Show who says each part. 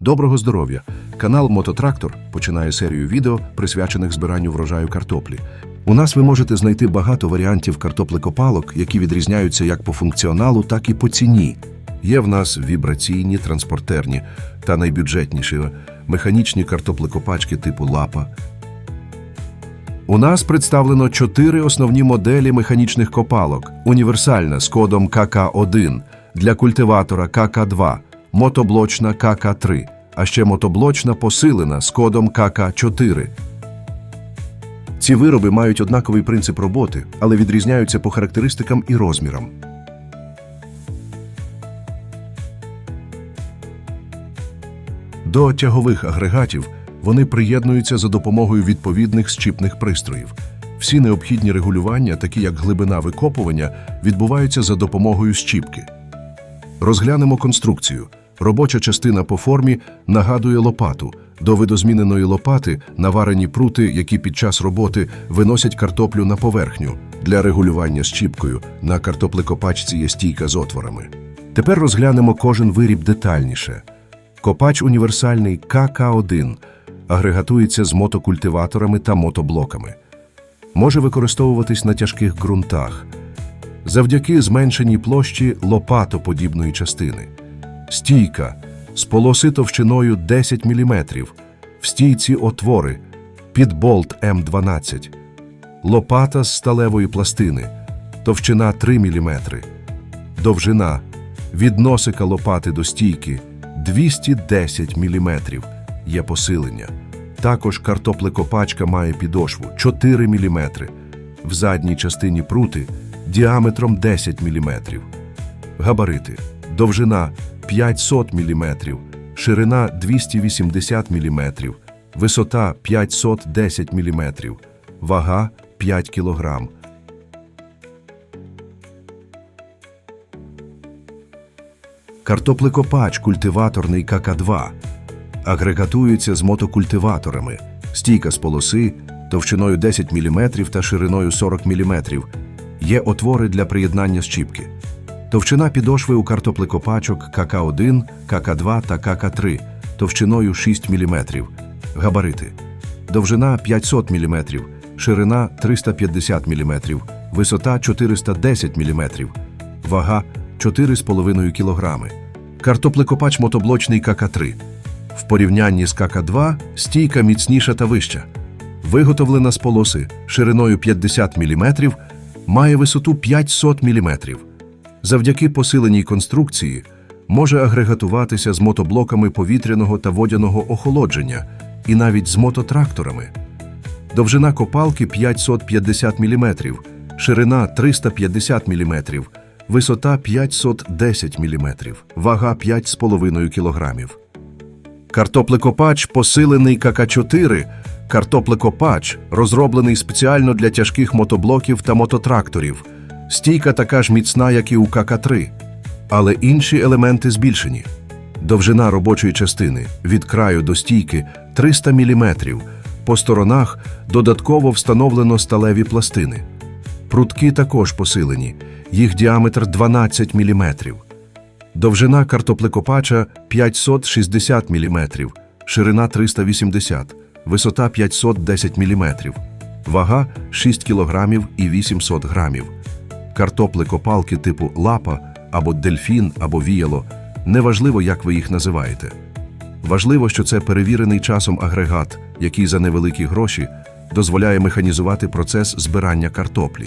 Speaker 1: Доброго здоров'я! Канал Мототрактор починає серію відео, присвячених збиранню врожаю картоплі. У нас ви можете знайти багато варіантів картоплекопалок, які відрізняються як по функціоналу, так і по ціні. Є в нас вібраційні, транспортерні та найбюджетніші механічні картоплекопачки типу лапа. У нас представлено чотири основні моделі механічних копалок: універсальна з кодом КК1, для культиватора КК2, мотоблочна КК3, а ще мотоблочна посилена з кодом КК4. Ці вироби мають однаковий принцип роботи, але відрізняються по характеристикам і розмірам. До тягових агрегатів вони приєднуються за допомогою відповідних щіпних пристроїв. Всі необхідні регулювання, такі як глибина викопування, відбуваються за допомогою щіпки. Розглянемо конструкцію. Робоча частина по формі нагадує лопату. До видозміненої лопати наварені прути, які під час роботи виносять картоплю на поверхню. Для регулювання щіпкою на картоплекопачці є стійка з отворами. Тепер розглянемо кожен виріб детальніше. Копач універсальний КК1 агрегатується з мотокультиваторами та мотоблоками. Може використовуватись на тяжких ґрунтах. Завдяки зменшеній площі лопатоподібної частини. Стійка з полоси товщиною 10 мм. В стійці отвори під болт М12. Лопата з сталевої пластини. Товщина 3 мм. Довжина від носика лопати до стійки 210 мм. Є посилення. Також картоплекопачка має підошву 4 мм. В задній частині прути діаметром 10 мм. Габарити. Довжина 500 мм, ширина 280 мм, висота 510 мм, вага 5 кг. Картоплекопач культиваторний КК2 агрегатується з мотокультиваторами, стійка з полоси товщиною 10 мм та шириною 40 мм. Є отвори для приєднання щіпки. Товщина підошви у картоплекопачок КК1, КК2 та КК3 товщиною 6 мм. Габарити. Довжина 500 мм, ширина 350 мм, висота 410 мм, вага 4,5 кг. Картоплекопач мотоблочний КК3. В порівнянні з КК2 стійка міцніша та вища. Виготовлена з полоси шириною 50 мм, має висоту 500 мм. Завдяки посиленій конструкції може агрегатуватися з мотоблоками повітряного та водяного охолодження і навіть з мототракторами. Довжина копалки 550 мм, ширина 350 мм, висота 510 мм, вага 5,5 кг. Картоплекопач посилений КК4 картоплекопач, розроблений спеціально для тяжких мотоблоків та мототракторів. Стійка така ж міцна, як і у КК3, але інші елементи збільшені. Довжина робочої частини від краю до стійки 300 мм. По сторонах додатково встановлено сталеві пластини. Прутки також посилені, їх діаметр 12 мм. Довжина картоплекопача 560 мм, ширина 380, висота 510 мм, вага 6 кг і 800 грамів. Картоплекопалки типу лапа або дельфін або віяло неважливо, як ви їх називаєте. Важливо, що це перевірений часом агрегат, який за невеликі гроші дозволяє механізувати процес збирання картоплі.